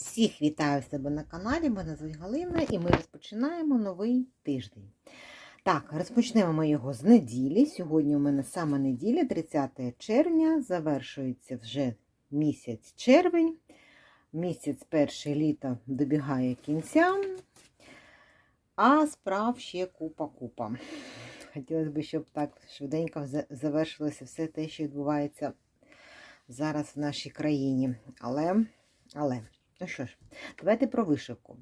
Всіх вітаю в себе на каналі. Мене звуть Галина і ми розпочинаємо новий тиждень. Так, розпочнемо ми його з неділі. Сьогодні у мене саме неділя, 30 червня, завершується вже місяць червень. Місяць перше літо добігає кінця, а справ ще купа-купа. Хотілося б, щоб так швиденько завершилося все те, що відбувається зараз в нашій країні. Але, але. Ну що ж, давайте про вишивку.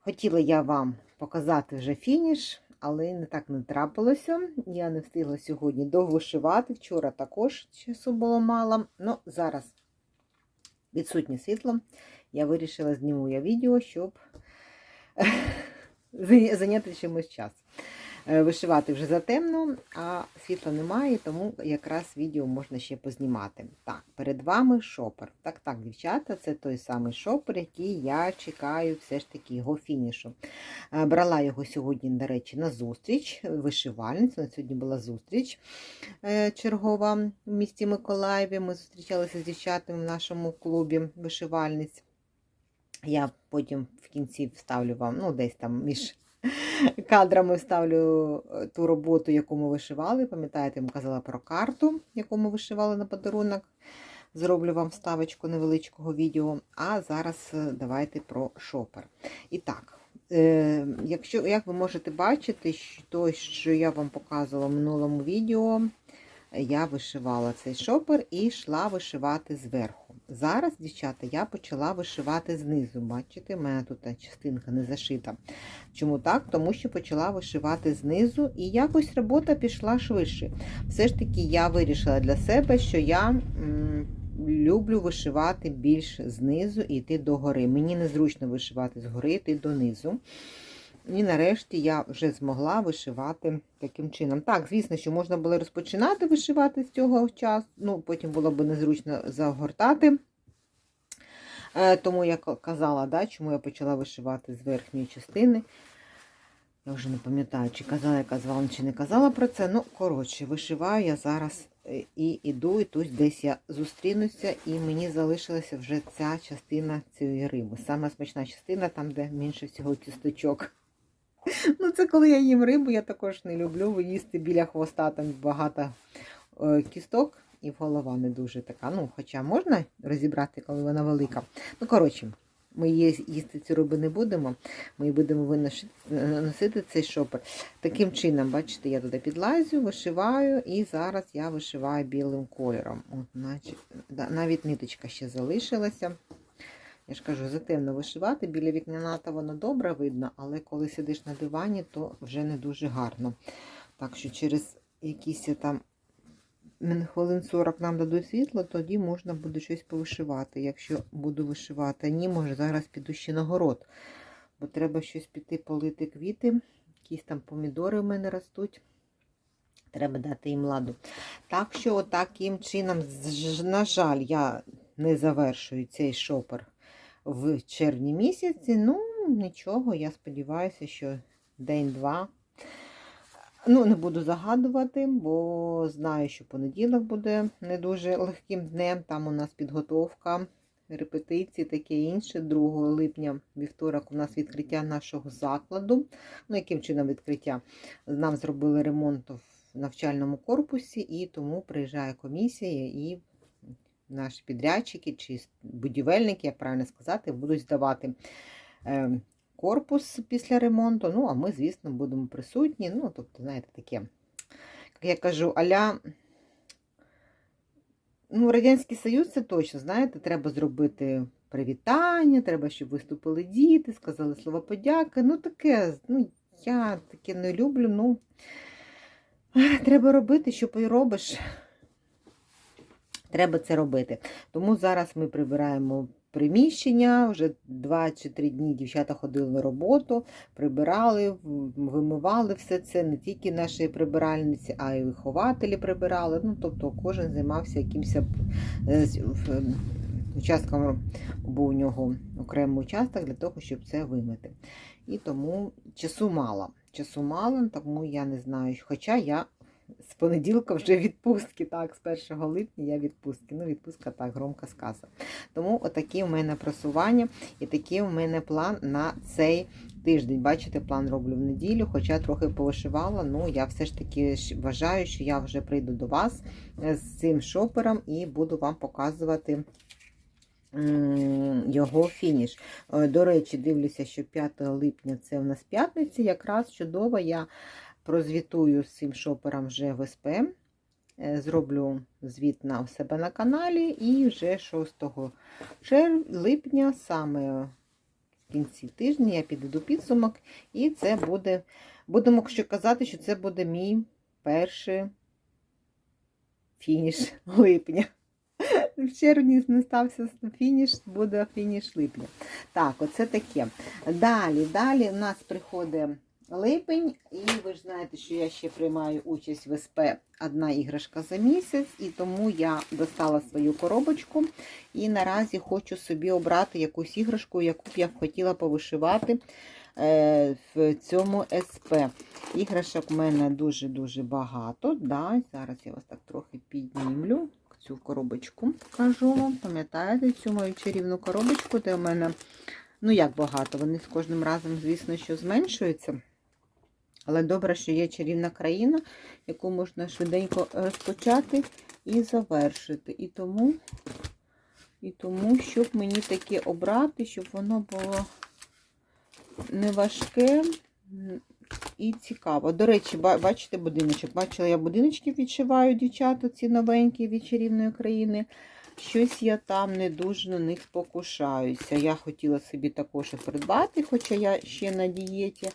Хотіла я вам показати вже фініш, але не так не трапилося. Я не встигла сьогодні довишивати. Вчора також часу було мало. Ну, зараз відсутнє світло. Я вирішила зніму я відео, щоб зайняти чимось час. Е, Вишивати вже затемно, а світла немає, тому якраз відео можна ще познімати. Так, перед вами шопер. Так, так, дівчата, це той самий шопер, який я чекаю все ж таки його фінішу. Е, Брала його сьогодні, до речі, на зустріч вишивальницю. На сьогодні була зустріч е, чергова в місті Миколаєві. Ми зустрічалися з дівчатами в нашому клубі вишивальниць. Я потім в кінці вставлю вам, ну, десь там між кадрами вставлю е, ту роботу, яку ми вишивали. Пам'ятаєте, я казала про карту, яку ми вишивали на подарунок. Зроблю вам вставочку невеличкого відео. А зараз е, давайте про шопер. І так, е, якщо, як ви можете бачити, то, що я вам показувала в минулому відео, я вишивала цей шопер і йшла вишивати зверху. Зараз, дівчата, я почала вишивати знизу. Бачите, в мене тут частинка не зашита. Чому так? Тому що почала вишивати знизу, і якось робота пішла швидше. Все ж таки, я вирішила для себе, що я люблю вишивати більш знизу і йти догори. Мені незручно вишивати згори, йти донизу. І нарешті я вже змогла вишивати таким чином. Так, звісно, що можна було розпочинати вишивати з цього часу, ну, потім було б незручно загортати. Е, Тому я казала, да, чому я почала вишивати з верхньої частини. Я вже не пам'ятаю, чи казала, я казала, чи не казала про це. Ну, коротше, вишиваю я зараз е, і іду, і тут десь я зустрінуся, і мені залишилася вже ця частина цієї риби. Саме смачна частина, там, де менше всього кісточок. Ну, це коли я їм рибу, я також не люблю їсти біля хвоста, там багато е, кісток, і голова не дуже така. Ну, хоча можна розібрати, коли вона велика. Ну, коротше, ми їсти цю рибу не будемо. Ми будемо виносити носити цей шопер. Таким чином, бачите, я туди підлазю, вишиваю, і зараз я вишиваю білим кольором. От, навіть ниточка ще залишилася. Я ж кажу, затемно вишивати. Біля вікняната воно добре видно, але коли сидиш на дивані, то вже не дуже гарно. Так що через якісь там хвилин 40 нам дадуть світло, тоді можна буде щось повишивати, якщо буду вишивати. Ні, може, зараз піду ще на город, бо треба щось піти полити квіти. Якісь там помідори в мене ростуть. Треба дати їм ладу. Так що, отаким чином, на жаль, я не завершую цей шопер в червні місяці. Ну, нічого, я сподіваюся, що день-два. Ну, не буду загадувати, бо знаю, що понеділок буде не дуже легким днем. Там у нас підготовка, репетиції, таке інше. 2 липня, вівторок, у нас відкриття нашого закладу. Ну, яким чином відкриття? Нам зробили ремонт в навчальному корпусі, і тому приїжджає комісія і наші підрядчики чи будівельники, як правильно сказати, будуть здавати е, корпус після ремонту. Ну, а ми, звісно, будемо присутні. Ну, тобто, знаєте, таке, як я кажу, аля. Ну, Радянський Союз це точно, знаєте, треба зробити привітання, треба, щоб виступили діти, сказали слова подяки. Ну, таке, ну, я таке не люблю. Ну, треба робити, що і робиш. Треба це робити. Тому зараз ми прибираємо приміщення. Вже 2 чи 3 дні дівчата ходили на роботу, прибирали, вимивали все це. Не тільки наші прибиральниці, а й вихователі прибирали. Ну, тобто кожен займався якимось е, участком, був у нього окремий участок для того, щоб це вимити. І тому часу мало. Часу мало, тому я не знаю. Хоча я з понеділка вже відпустки. Так, з 1 липня я відпустки. Ну, відпустка так, громко сказано. Тому отакі у мене просування і такий у мене план на цей тиждень. Бачите, план роблю в неділю, хоча трохи повишивала. Ну, я все ж таки вважаю, що я вже прийду до вас е, з цим шопером і буду вам показувати. Його фініш. Е, До речі, дивлюся, що 5 липня це у нас п'ятниця. Якраз чудово я прозвітую з цим шопером вже в СП. Е, Зроблю звіт на себе на каналі і вже 6 липня, саме в кінці тижня, я підведу підсумок, і це буде, будемо що казати, що це буде мій перший фініш липня. В червні не стався фініш, буде фініш липня. Так, оце таке. Далі, далі у нас приходить липень, і ви ж знаєте, що я ще приймаю участь в СП одна іграшка за місяць, і тому я достала свою коробочку і наразі хочу собі обрати якусь іграшку, яку б я б хотіла повишивати е, в цьому СП. Іграшок в мене дуже-дуже багато. Да, Зараз я вас так трохи піднімлю. Цю коробочку кажу вам. Пам'ятаєте цю мою чарівну коробочку, де у мене, ну як багато, вони з кожним разом, звісно, що зменшуються. Але добре, що є чарівна країна, яку можна швиденько розпочати і завершити. І тому, і тому щоб мені таке обрати, щоб воно було не важке і цікаво. До речі, бачите будиночок? Бачила, я будиночки відшиваю, дівчата, ці новенькі від чарівної країни. Щось я там не дуже на них спокушаюся. Я хотіла собі також придбати, хоча я ще на дієті.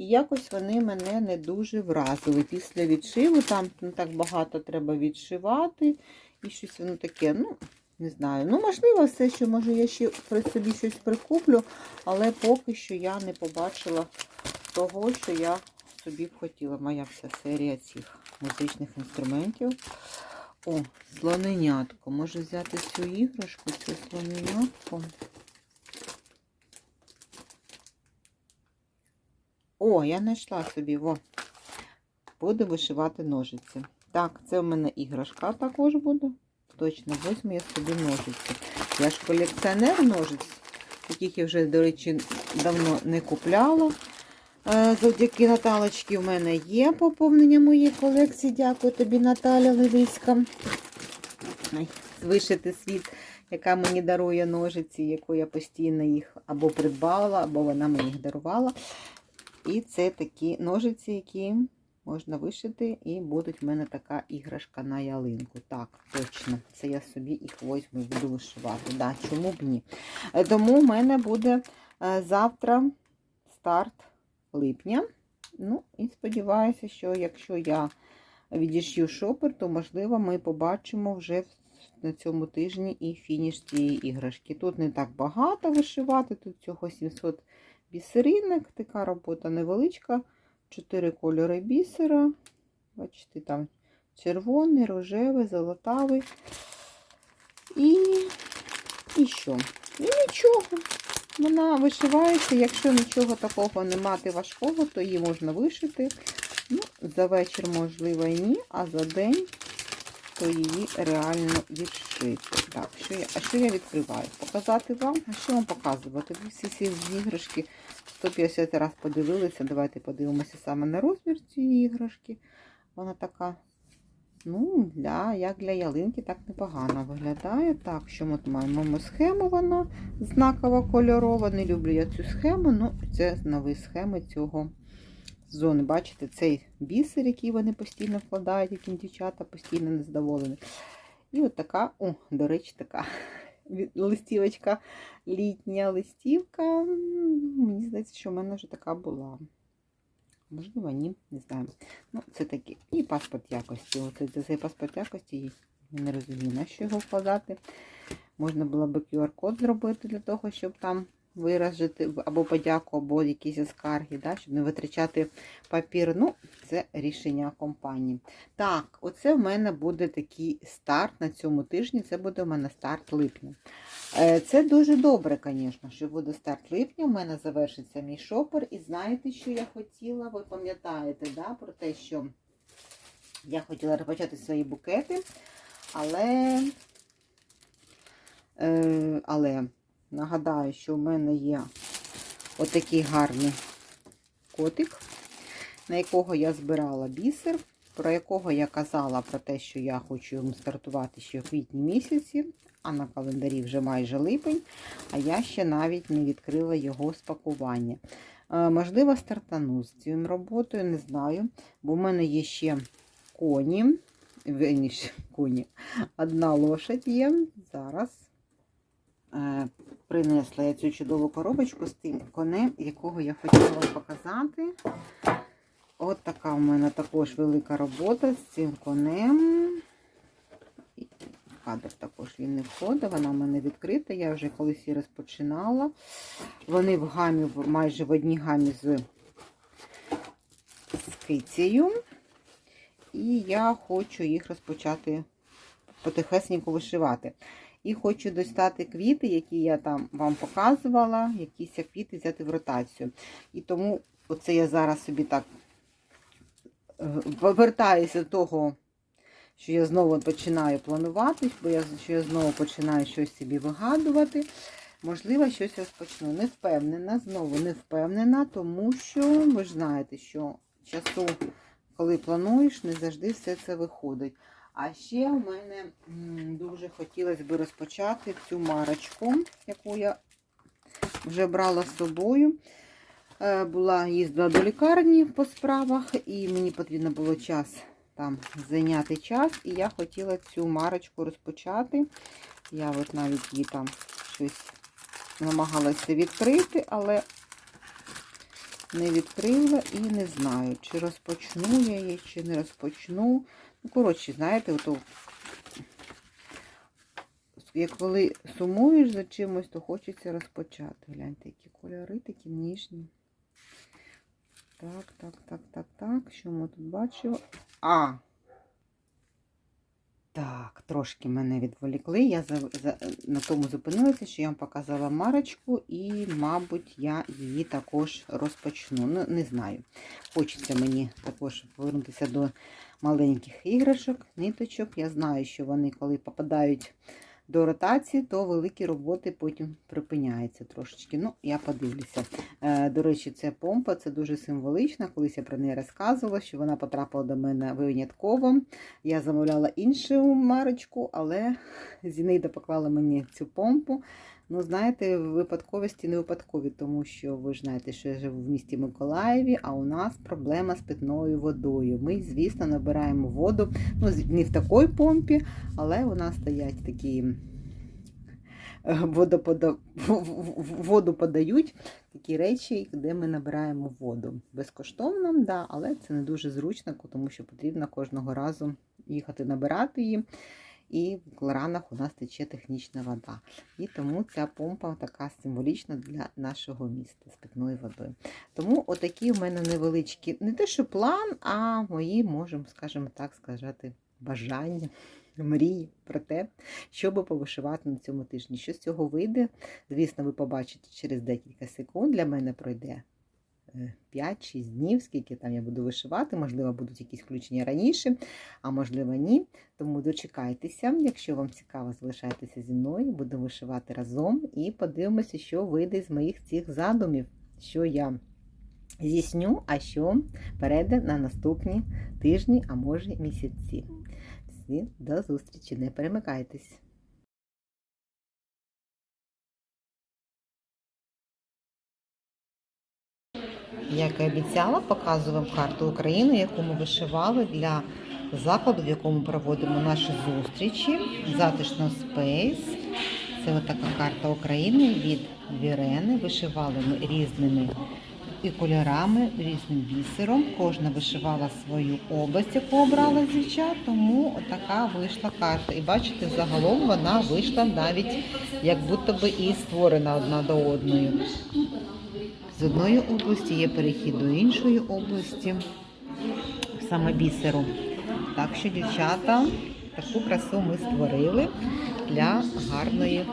І якось вони мене не дуже вразили. Після відшиву там не так багато треба відшивати. І щось воно таке, ну, не знаю. Ну, можливо, все, що може я ще при собі щось прикуплю, але поки що я не побачила того, що я собі б хотіла. Моя вся серія цих музичних інструментів. О, слоненятко. Може взяти цю іграшку, цю слоненятко. О, я знайшла собі, во. Буду вишивати ножиці. Так, це в мене іграшка також буде. Точно, возьму я собі ножиці. Я ж колекціонер ножиць, яких я вже, до речі, давно не купляла. Е, Завдяки Наталочці в мене є поповнення моєї колекції. Дякую тобі, Наталя Левиська. Вишити світ, яка мені дарує ножиці, яку я постійно їх або придбала, або вона мені їх дарувала. І це такі ножиці, які можна вишити, і будуть в мене така іграшка на ялинку. Так, точно. Це я собі їх возьму і буду вишивати. Да, чому б ні? Е, Тому в мене буде е, завтра старт липня. Ну, і сподіваюся, що якщо я відішью шопер, то, можливо, ми побачимо вже на цьому тижні і фініш цієї іграшки. Тут не так багато вишивати, тут всього 700 бісеринок, така робота невеличка. Чотири кольори бісера. Бачите, там червоний, рожевий, золотавий. І, і що? І нічого. Вона вишивається, якщо нічого такого не мати важкого, то її можна вишити. Ну, за вечір, можливо, і ні, а за день то її реально відшити. Так, що я, а що я відкриваю? Показати вам? А що вам показувати? Всі ці іграшки 150 разів подивилися. Давайте подивимося саме на розмір цієї іграшки. Вона така, ну, для, як для ялинки, так непогано виглядає. Так, що ми маємо схему, вона знакова кольорова. Не люблю я цю схему, ну, це нові схеми цього зони. Бачите, цей бісер, який вони постійно вкладають, яким дівчата постійно незадоволені. І от така, о, до речі, така листівочка, літня листівка. Мені здається, що в мене вже така була. Можливо, ні, не знаю. Ну, це таке. І паспорт якості. Оце цей паспорт якості я не розумію, на що його вкладати. Можна було би QR-код зробити для того, щоб там виражити або подяку, або якісь скарги, да, щоб не витрачати папір. Ну, це рішення компанії. Так, оце в мене буде такий старт на цьому тижні. Це буде в мене старт липня. Е, Це дуже добре, звісно, що буде старт липня. У мене завершиться мій шопер. І знаєте, що я хотіла? Ви пам'ятаєте да, про те, що Я хотіла розпочати свої букети, але, е, але нагадаю, що в мене є отакий гарний котик, на якого я збирала бісер, про якого я казала про те, що я хочу йому стартувати ще в квітні місяці, а на календарі вже майже липень, а я ще навіть не відкрила його спакування. Е, Можливо, стартану з цією роботою, не знаю, бо в мене є ще коні. Коні. Одна лошадь є. Зараз принесла я цю чудову коробочку з тим конем, якого я хотіла вам показати. От така у мене також велика робота з цим конем. Кадр також він не входить, вона в мене відкрита. Я вже колись її розпочинала. Вони в гамі, майже в одній гамі з, з кицею. І я хочу їх розпочати потихесенько вишивати. І хочу достати квіти, які я там вам показувала, якісь квіти взяти в ротацію. І тому оце я зараз собі так е, повертаюся до того, що я знову починаю планувати, бо я, що я знову починаю щось собі вигадувати. Можливо, щось розпочну. Не впевнена, знову не впевнена, тому що ви ж знаєте, що часу, коли плануєш, не завжди все це виходить. А ще у мене дуже хотілося б розпочати цю марочку, яку я вже брала з собою. Е, Була їздила до лікарні по справах, і мені потрібно було час там зайняти час. І я хотіла цю марочку розпочати. Я от навіть її там щось намагалася відкрити, але не відкрила і не знаю, чи розпочну я її, чи не розпочну. Ну, коротше, знаєте, ото, як коли сумуєш за чимось, то хочеться розпочати. Гляньте, які кольори, такі ніжні. Так, так, так, так, так. Що ми тут бачимо? А! Так, трошки мене відволікли. Я за, за, на тому зупинилася, що я вам показала марочку, і, мабуть, я її також розпочну. Ну, не знаю. Хочеться мені також повернутися до маленьких іграшок, ниточок. Я знаю, що вони, коли попадають до ротації, то великі роботи потім припиняються трошечки. Ну, я подивлюся. Е, До речі, це помпа, це дуже символично. Колись я про неї розказувала, що вона потрапила до мене винятково. Я замовляла іншу марочку, але Зінаїда поклала мені цю помпу. Ну, знаєте, випадковості не випадкові, тому що ви знаєте, що я живу в місті Миколаєві, а у нас проблема з питною водою. Ми, звісно, набираємо воду, ну, не в такій помпі, але у нас стоять такі е, водопода... воду подають такі речі, де ми набираємо воду. Безкоштовно, да, але це не дуже зручно, тому що потрібно кожного разу їхати набирати її. І в кларанах у нас тече технічна вода. І тому ця помпа така символічна для нашого міста з питною водою. Тому отакі в мене невеличкі, не те, що план, а мої, можемо, скажімо так сказати, бажання, мрії про те, щоб повишивати на цьому тижні. Що з цього вийде, звісно, ви побачите через декілька секунд. Для мене пройде 5-6 днів, скільки там я буду вишивати. Можливо, будуть якісь включення раніше, а можливо, ні. Тому дочекайтеся. Якщо вам цікаво, залишайтеся зі мною, будемо вишивати разом і подивимося, що вийде з моїх цих задумів, що я здійсню, а що перейде на наступні тижні, а може місяці. Всі до зустрічі, не перемикайтесь. Як і обіцяла, показую вам карту України, яку ми вишивали для закладу, в якому проводимо наші зустрічі. Затишно Space. Це отака карта України від Вірени. Вишивали ми різними і кольорами, різним бісером. Кожна вишивала свою область, яку обрала з тому отака вийшла карта. І бачите, загалом вона вийшла навіть як будто би і створена одна до одної. З одної області є перехід до іншої області, саме бісеру. Так що, дівчата, таку красу ми створили для гарної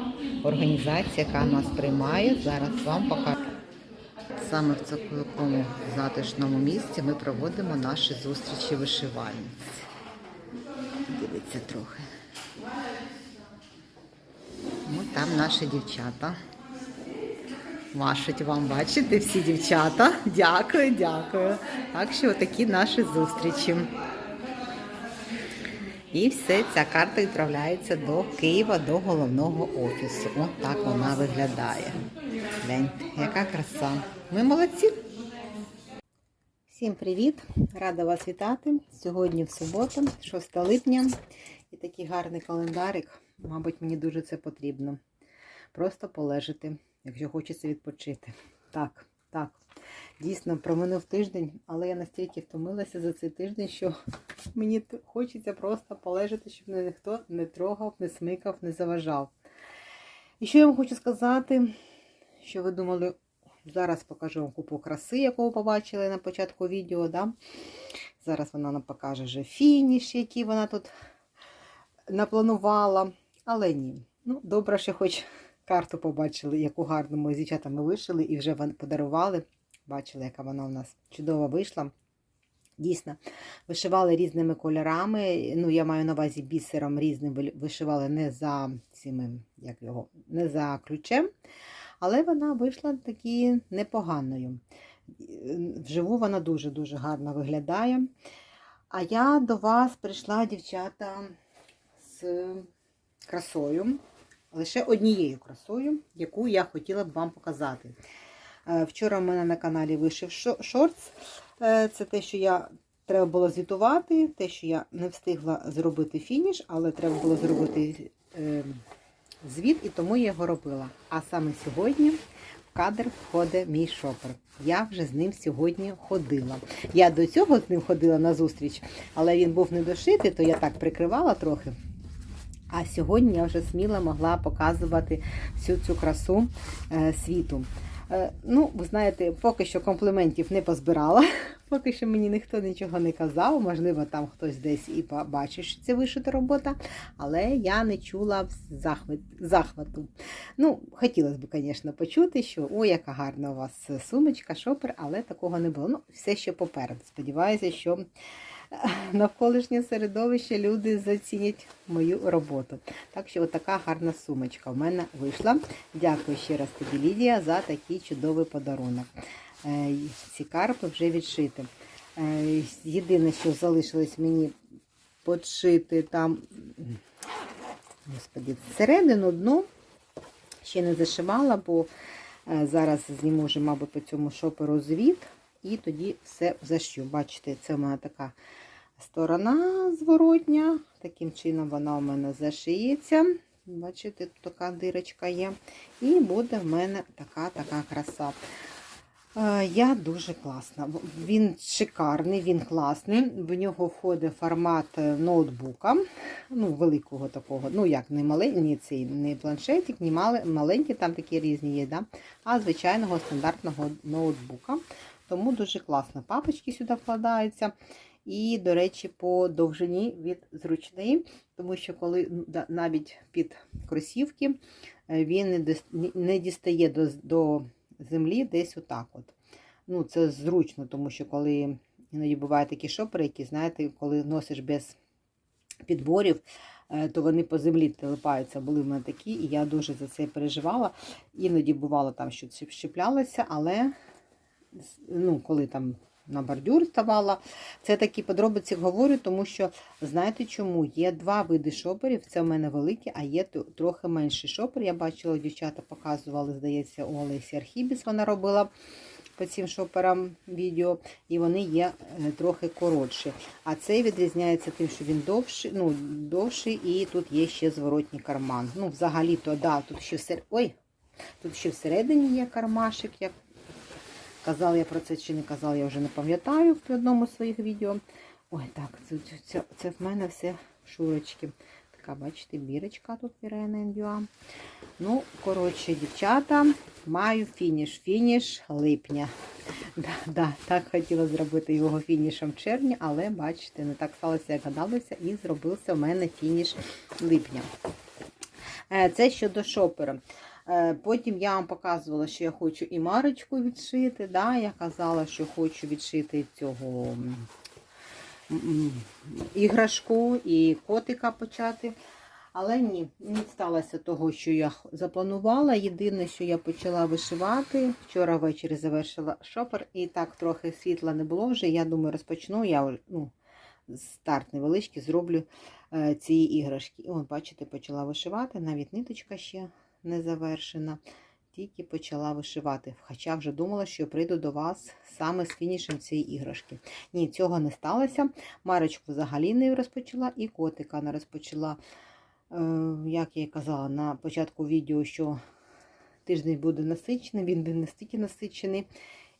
організації, яка нас приймає. Зараз вам покажу. Саме в такому затишному місці ми проводимо наші зустрічі вишивальниць. подивіться трохи. Ось там наші дівчата. Машуть вам, бачите, всі дівчата. Дякую, дякую. Так що такі наші зустрічі. І все, ця карта відправляється до Києва, до головного офісу. Ось так вона виглядає. Гляньте, яка краса. Ми молодці. Всім привіт! Рада вас вітати. Сьогодні в суботу, 6 липня. І такий гарний календарик. Мабуть, мені дуже це потрібно. Просто полежати, якщо хочеться відпочити. Так, так. Дійсно, проминув тиждень, але я настільки втомилася за цей тиждень, що мені хочеться просто полежати, щоб мене ніхто не трогав, не смикав, не заважав. І що я вам хочу сказати, що ви думали, зараз покажу вам купу краси, яку ви побачили на початку відео. Да? Зараз вона нам покаже вже фініш, який вона тут напланувала. Але ні. Ну, добре, що хоч карту побачили, яку гарну ми з дівчатами вишили і вже подарували. Бачили, яка вона у нас чудово вийшла. Дійсно, вишивали різними кольорами. Ну, я маю на увазі бісером різним вишивали не за цими, як його, не за ключем, але вона вийшла такі непоганою. Вживу вона дуже-дуже гарно виглядає. А я до вас прийшла, дівчата, з красою, лише однією красою, яку я хотіла б вам показати. Е, Вчора в мене на каналі вийшов шо- шортс. Е, Це те, що я треба було звітувати, те, що я не встигла зробити фініш, але треба було зробити е, звіт, і тому я його робила. А саме сьогодні в кадр входить мій шопер. Я вже з ним сьогодні ходила. Я до цього з ним ходила на зустріч, але він був недошитий, то я так прикривала трохи. А сьогодні я вже сміло могла показувати всю цю красу е, світу. Е, ну, ви знаєте, поки що компліментів не позбирала, поки що мені ніхто нічого не казав. Можливо, там хтось десь і бачить, що це вишита робота, але я не чула захват, захвату. Ну, хотілося б, звісно, почути, що о, яка гарна у вас сумочка, шопер, але такого не було. Ну, все ще попереду. Сподіваюся, що навколишнє середовище люди зацінять мою роботу. Так що, така гарна сумочка в мене вийшла. Дякую ще раз тобі, Лідія, за такий чудовий подарунок. Е, Ці карпи вже відшити. Е, Єдине, що залишилось мені подшити там, господи, середину дно. Ще не зашивала, бо е, зараз зніму вже, мабуть, по цьому шоперу звіт. І тоді все зашью. Бачите, це в мене така сторона зворотня. Таким чином вона у мене зашиється. Бачите, тут така дирочка є. І буде в мене така така краса. Е, Я дуже класна. Він шикарний, він класний. В нього входить формат е, ноутбука, ну, великого такого. Ну, як не маленький, не цей не планшетик, мали- маленький, там такі різні є, да? а звичайного стандартного ноутбука. Тому дуже класно. Папочки сюди вкладаються. І, до речі, по довжині від зручний, тому що коли навіть під кросівки е, він не дістає до, до землі десь отак. от. Ну, Це зручно, тому що коли іноді бувають такі шопери, які, знаєте, коли носиш без підборів, е, то вони по землі телепаються. Були в мене такі, і я дуже за це переживала. Іноді бувало там, що щеплялося, але ну, коли там на бордюр ставала. Це такі подробиці говорю, тому що знаєте чому? Є два види шоперів. Це в мене великі, а є трохи менший шопер. Я бачила, дівчата показували, здається, у Олесі Архібіс вона робила по цим шоперам відео, і вони є е, трохи коротші. А цей відрізняється тим, що він довший, ну, довший і тут є ще зворотній карман. Ну, взагалі-то, да, тут ще всер... Ой, тут ще всередині є кармашик, як Казала я про це чи не казала, я вже не пам'ятаю в одному з своїх відео. Ой, так, це, це, це в мене все шурочки. Така, бачите, бірочка тут Вірена Індюа. Ну, коротше, дівчата, маю фініш. Фініш липня. Да, да, так хотіла зробити його фінішем в червні, але бачите, не так сталося, як гадалося, і зробився в мене фініш липня. Е, Це щодо шопера. Е, Потім я вам показувала, що я хочу і марочку відшити. Да? Я казала, що хочу відшити цього іграшку і котика почати. Але ні, не сталося того, що я запланувала. Єдине, що я почала вишивати. Вчора ввечері завершила шопер, і так трохи світла не було вже. Я думаю, розпочну. Я ну, старт невеличкий зроблю е, ці іграшки. І бачите, почала вишивати, навіть ниточка ще не завершена. Тільки почала вишивати. Хоча вже думала, що прийду до вас саме з фінішем цієї іграшки. Ні, цього не сталося. Марочку взагалі не розпочала, і котика не розпочала. Е, Як я і казала на початку відео, що тиждень буде насичений, він буде настільки насичений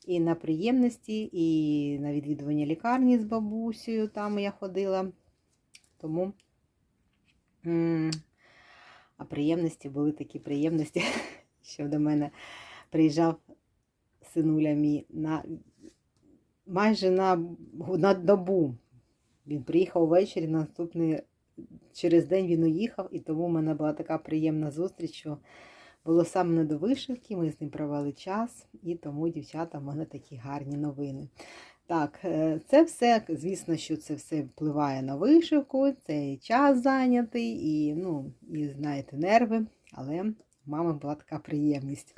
і на приємності, і на відвідування лікарні з бабусею. Там я ходила. Тому а приємності були такі приємності, що до мене приїжджав синуля мій на майже на, на добу. Він приїхав ввечері, наступний через день він уїхав, і тому в мене була така приємна зустріч, що було саме не до вишивки, ми з ним провели час, і тому, дівчата, в мене такі гарні новини. Так, е, це все, звісно, що це все впливає на вишивку, це і час зайнятий, і, ну, і знаєте, нерви, але мами була така приємність.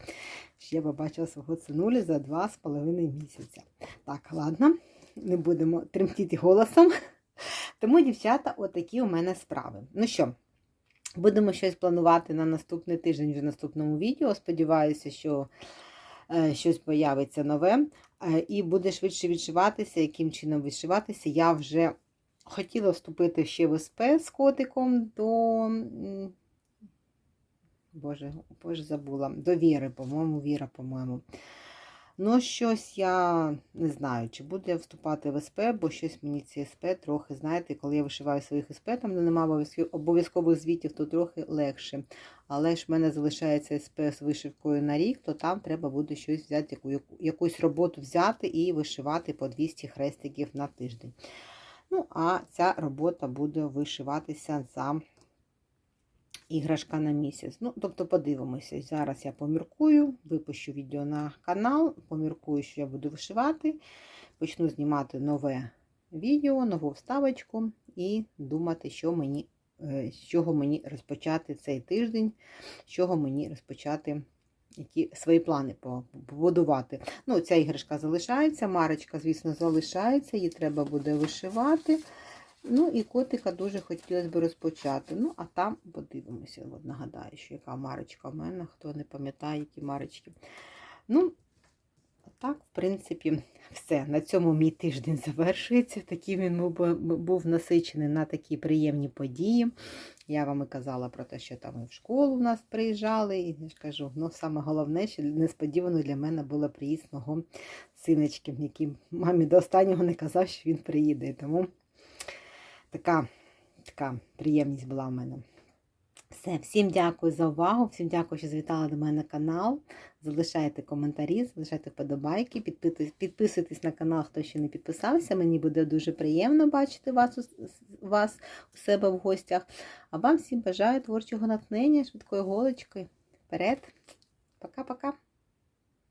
Я побачила свого синулі за два з половиною місяця. Так, ладно, не будемо тремтіти голосом. Тому, дівчата, отакі у мене справи. Ну що, будемо щось планувати на наступний тиждень в наступному відео. Сподіваюся, що е, щось появиться нове. Е, і буде швидше відшиватися. Яким чином відшиватися? Я вже хотіла вступити ще в СП з котиком до. Боже, Боже, забула. До Віри, по-моєму, Віра, по-моєму. Ну, щось я не знаю, чи буду я вступати в СП, бо щось мені ці СП трохи, знаєте, коли я вишиваю своїх СП, там де немає обов'язкових звітів, то трохи легше. Але ж в мене залишається СП з вишивкою на рік, то там треба буде щось взяти, яку, яку- якусь роботу взяти і вишивати по 200 хрестиків на тиждень. Ну, а ця робота буде вишиватися за іграшка на місяць. Ну, тобто подивимося. Зараз я поміркую, випущу відео на канал, поміркую, що я буду вишивати, почну знімати нове відео, нову вставочку і думати, що мені, е, з чого мені розпочати цей тиждень, з чого мені розпочати. Які свої плани побудувати. Ну, ця іграшка залишається, марочка, звісно, залишається, її треба буде вишивати. Ну і котика дуже хотілося б розпочати. Ну, а там подивимося. От нагадаю, що яка марочка в мене, хто не пам'ятає, які марочки. Ну, так, в принципі, все. На цьому мій тиждень завершується. Такий він був, насичений на такі приємні події. Я вам і казала про те, що там і в школу в нас приїжджали, і я ж кажу, ну саме головне, що несподівано для мене було приїзд мого синочки, який мамі до останнього не казав, що він приїде. Тому така, така приємність була в мене. Все, всім дякую за увагу, всім дякую, що завітали до мене на канал. Залишайте коментарі, залишайте вподобайки, підписуйтесь, на канал, хто ще не підписався. Мені буде дуже приємно бачити вас, вас у себе в гостях. А вам всім бажаю творчого натхнення, швидкої голочки. Вперед. Пока-пока.